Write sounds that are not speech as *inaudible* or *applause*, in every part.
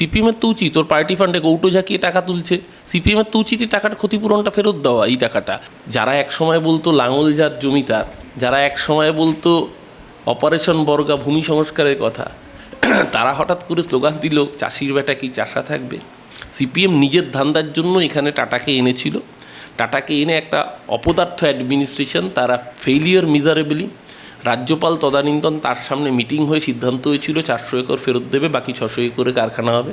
সিপিএমের তো উচিত তোর পার্টি ফান্ডে কৌটো ঝাঁকিয়ে টাকা তুলছে। সিপিএমের তো উচিত টাকাটা ক্ষতিপূরণটা ফেরত দেওয়া এই টাকাটা। যারা এক সময় বলতো লাঙল জাত জমিদার, যারা এক সময় বলতো অপারেশন বর্গা ভূমি সংস্কারের কথা, *clears throat* তারা হঠাৎ করে স্লোগান দিল, চাষির বেটা কি চাষা থাকবে? সিপিএম নিজের ধান্দার জন্য এখানে টাটাকে এনেছিল। টাটাকে এনে একটা অপদার্থ অ্যাডমিনিস্ট্রেশন তারা ফেইলিয়ার মিজারেবলি রাজ্যপাল তদানীন্তন তার সামনে মিটিং হয়ে সিদ্ধান্ত হয়েছিল, চারশো একর ফেরত দেবে, বাকি ছশো একরে কারখানা হবে।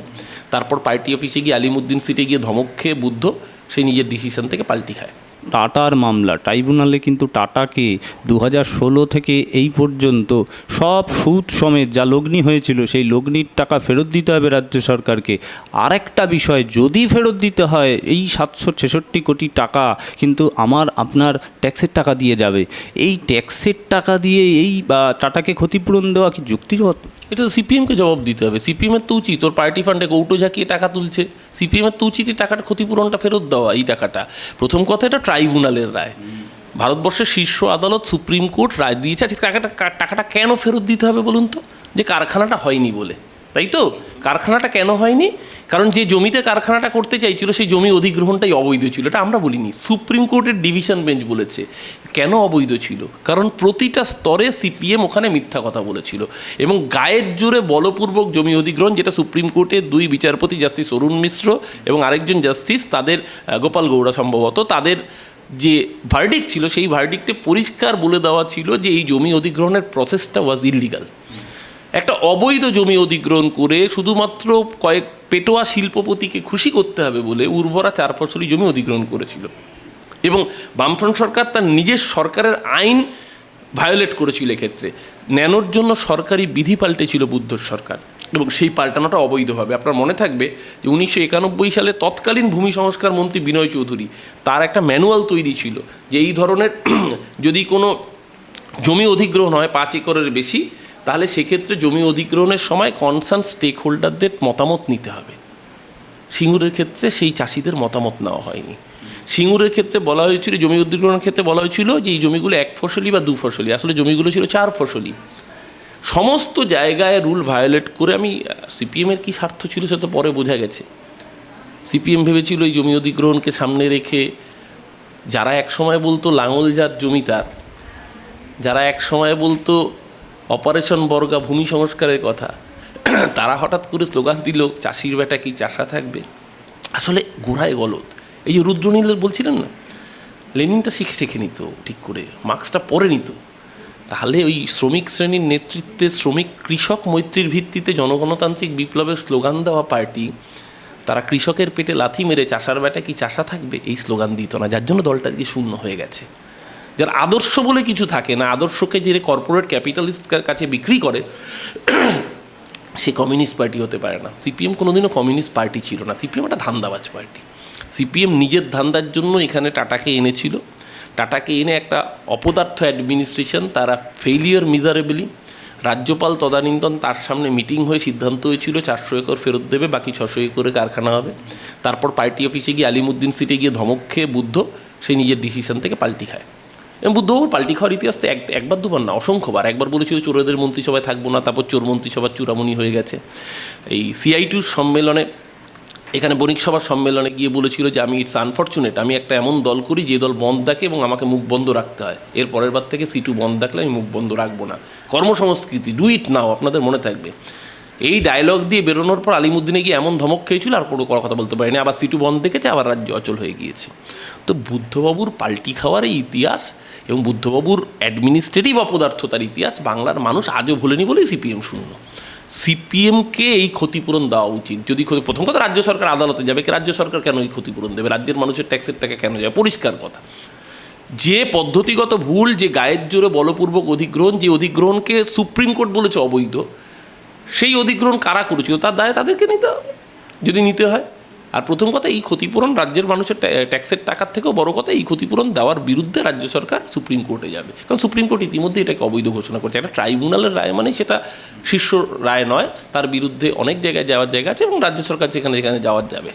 তারপর পার্টি অফিসে গিয়ে আলিমুদ্দিন সিটে গিয়ে ধমক খেয়ে বুদ্ধ, সে নিজের ডিসিশন থেকে পাল্টি খায়। টাটার মামলা। ট্রাইব্যুনালে কিন্তু টাটাকে দু ষোলো থেকে এই পর্যন্ত সব সুদ সমেত যা লগ্নি হয়েছিল, সেই লগ্নির টাকা ফেরত দিতে হবে রাজ্য সরকারকে। আরেকটা বিষয়, যদি ফেরত দিতে হয়, এই সাতশো ছেষট্টি কোটি টাকা কিন্তু আমার, আপনার ট্যাক্সের টাকা দিয়ে যাবে। এই ট্যাক্সের টাকা দিয়ে এই, বা টাটাকে ক্ষতিপূরণ দেওয়া কি যুক্তিযুক্ত এটা তো সিপিএমকে জবাব দিতে হবে। সিপিএমের তো উচিত তোর পার্টি ফান্ডে কৌটো ঝাঁকিয়ে টাকা তুলছে। সিপিএমের তো উচিত এই টাকাটা ক্ষতিপূরণটা ফেরত দেওয়া, এই টাকাটা। প্রথম কথা, এটা ট্রাইব্যুনালের রায়। ভারতবর্ষের শীর্ষ আদালত সুপ্রিম কোর্ট রায় দিয়েছে। আজকে টাকাটা টাকাটা কেন ফেরত দিতে হবে বলুন তো? যে কারখানাটা হয়নি বলে। তাই তো? কারখানাটা কেন হয়নি? কারণ যে জমিতে কারখানাটা করতে চাইছিল, সেই জমি অধিগ্রহণটাই অবৈধ ছিল। এটা আমরা বলিনি। সুপ্রিম কোর্টের ডিভিশন বেঞ্চ বলেছে। কেন অবৈধ ছিল? কারণ প্রতিটা স্তরে সিপিএম ওখানে মিথ্যা কথা বলেছিল। এবং গায়ের জোরে বলপূর্বক জমি অধিগ্রহণ, যেটা সুপ্রিম কোর্টের দুই বিচারপতি জাস্টিস অরুণ মিশ্র এবং আরেকজন জাস্টিস তাদের গোপাল গৌড়া সম্ভবত, তাদের যে ভার্ডিক ছিল, সেই ভার্ডিকটে পরিষ্কার বলে দেওয়া ছিল যে এই জমি অধিগ্রহণের প্রসেসটা ওয়াজ ইলিগাল একটা অবৈধ জমি অধিগ্রহণ করে শুধুমাত্র কয়েক পেটোয়া শিল্পপতিকে খুশি করতে হবে বলে উর্বরা চার ফসলি জমি অধিগ্রহণ করেছিল। এবং বামফ্রন্ট সরকার তার নিজের সরকারের আইন ভায়োলেট করেছিল এক্ষেত্রে। ন্যানোর জন্য সরকারি বিধি পাল্টেছিল বুদ্ধ সরকার। এবং সেই পাল্টানোটা অবৈধভাবে আপনার মনে থাকবে যে উনিশশো একানব্বই সালে তৎকালীন ভূমি সংস্কার মন্ত্রী বিনয় চৌধুরী তার একটা ম্যানুয়াল তৈরি ছিল যে এই ধরনের *clears throat* যদি কোনো জমি অধিগ্রহণ হয় পাঁচ একরের বেশি তাহলে সেক্ষেত্রে জমি অধিগ্রহণের সময় কনসার্ন স্টেক হোল্ডারদের মতামত নিতে হবে। সিঙ্গুরের ক্ষেত্রে সেই চাষিদের মতামত নেওয়া হয়নি। সিঙ্গুরের ক্ষেত্রে বলা হয়েছিল, জমি অধিগ্রহণের ক্ষেত্রে বলা হয়েছিল যে এই জমিগুলো এক ফসলি বা দু ফসলি, আসলে জমিগুলো ছিল চার ফসলি। সমস্ত জায়গায় রুল ভায়োলেট করে আমি সিপিএমের কী স্বার্থ ছিল সে তো পরে বোঝা গেছে। সিপিএম ভেবেছিল এই জমি অধিগ্রহণকে সামনে রেখে যারা এক সময় বলতো লাঙল জাত জমিদার যারা এক সময় বলতো অপারেশন বর্গা ভূমি সংস্কারের কথা। তারা হঠাৎ করে স্লোগান দিল, চাষির বেটা কি চাষা থাকবে? আসলে গোড়ায় গলদ। এই যে রুদ্রনীলের বলছিলেন না? লেনিনটা শিখে শিখে নিত, ঠিক করে। মার্ক্সটা পরে নিত। তাহলে ওই শ্রমিক শ্রেণির নেতৃত্বে শ্রমিক কৃষক মৈত্রীর ভিত্তিতে জনগণতান্ত্রিক বিপ্লবের স্লোগান দেওয়া পার্টি, তারা কৃষকের পেটে লাথি মেরে, চাষার বেটা কি চাষা থাকবে? এই স্লোগান দিত না। যার জন্য দলটা দিয়ে শূন্য হয়ে গেছে। যার আদর্শ বলে কিছু থাকে না, আদর্শকে যে কর্পোরেট ক্যাপিটালিস্টের কাছে বিক্রি করে, সে কমিউনিস্ট পার্টি হতে পারে না। সিপিএম কোনোদিনও কমিউনিস্ট পার্টি ছিল না। সিপিএম একটা ধান্দাবাজ পার্টি সিপিএম নিজের ধান্দার জন্য এখানে টাটাকে এনেছিল। টাটাকে এনে একটা অপদার্থ অ্যাডমিনিস্ট্রেশন তারা ফেইলিয়ার মিজারেবলি রাজ্যপাল তদানীন্তন তার সামনে মিটিং হয়ে সিদ্ধান্ত হয়েছিল, চারশো একর ফেরত দেবে, বাকি ছশো একরে কারখানা হবে। তারপর পার্টি অফিসে গিয়ে আলিমুদ্দিন সিটে গিয়ে ধমক খেয়ে বুদ্ধ, সে নিজের ডিসিশন থেকে পাল্টি খায়। এবং বুদ্ধবাবুর পাল্টি খাওয়ার ইতিহাস তো এক, একবার দুবার না, অসংখ্যবার। একবার বলেছিল চোরদের মন্ত্রিসভায় থাকব না, তারপর চোর মন্ত্রিসভার চূড়ামণি হয়ে গেছে। এই সিআই টুর সম্মেলনে, এখানে বণিক সভার সম্মেলনে গিয়ে বলেছিল যে আমি ইটস আনফর্চুনেট আমি একটা এমন দল করি যে দল বন্ধ ডাকে এবং আমাকে মুখ বন্ধ রাখতে হয়। এর পরের বার থেকে সিটু বন্ধ ডাকলে আমি মুখ বন্ধ রাখব না। কর্মসংস্কৃতি ডু ইট নাও আপনাদের মনে থাকবে। এই ডায়লগ দিয়ে বেরোনোর পর আলিমুদ্দিনে গিয়ে এমন ধমক খেয়েছিল, আর কোনো কথা বলতে পারেনি। আবার সিটু বন্ধ দেখেছে, আবার রাজ্য অচল হয়ে গিয়েছে। তো বুদ্ধবাবুর পাল্টি খাওয়ার এই ইতিহাস এবং বুদ্ধবাবুর অ্যাডমিনিস্ট্রেটিভ অপদার্থতার ইতিহাস বাংলার মানুষ আজও ভোলেনি বলেই সিপিএম শূন্য সিপিএমকে এই ক্ষতিপূরণ দেওয়া উচিত। যদি প্রথম কথা, রাজ্য সরকার আদালতে যাবে। কি রাজ্য সরকার কেন এই ক্ষতিপূরণ দেবে? রাজ্যের মানুষের ট্যাক্সের টাকা কেন যাবে পরিষ্কার কথা। যে পদ্ধতিগত ভুল, যে গায়ের জোরে বলপূর্বক অধিগ্রহণ, যে অধিগ্রহণকে সুপ্রিম কোর্ট বলেছে অবৈধ, সেই অধিগ্রহণ কারা করেছিল? তার দায় তাদেরকে নিতে হবে যদি নিতে হয়। আর প্রথম কথা, এই ক্ষতিপূরণ রাজ্যের মানুষের ট্যা- ট্যাক্সের টাকার থেকেও বড় কথা, এই ক্ষতিপূরণ দেওয়ার বিরুদ্ধে রাজ্য সরকার সুপ্রিম কোর্টে যাবে। কারণ সুপ্রিম কোর্ট ইতিমধ্যে এটাকে অবৈধ ঘোষণা করছে। একটা ট্রাইব্যুনালের রায় মানে সেটা শীর্ষ রায় নয়, তার বিরুদ্ধে অনেক জায়গায় যাওয়ার জায়গা আছে এবং রাজ্য সরকার যেখানে যেখানে যাওয়ার যাবে।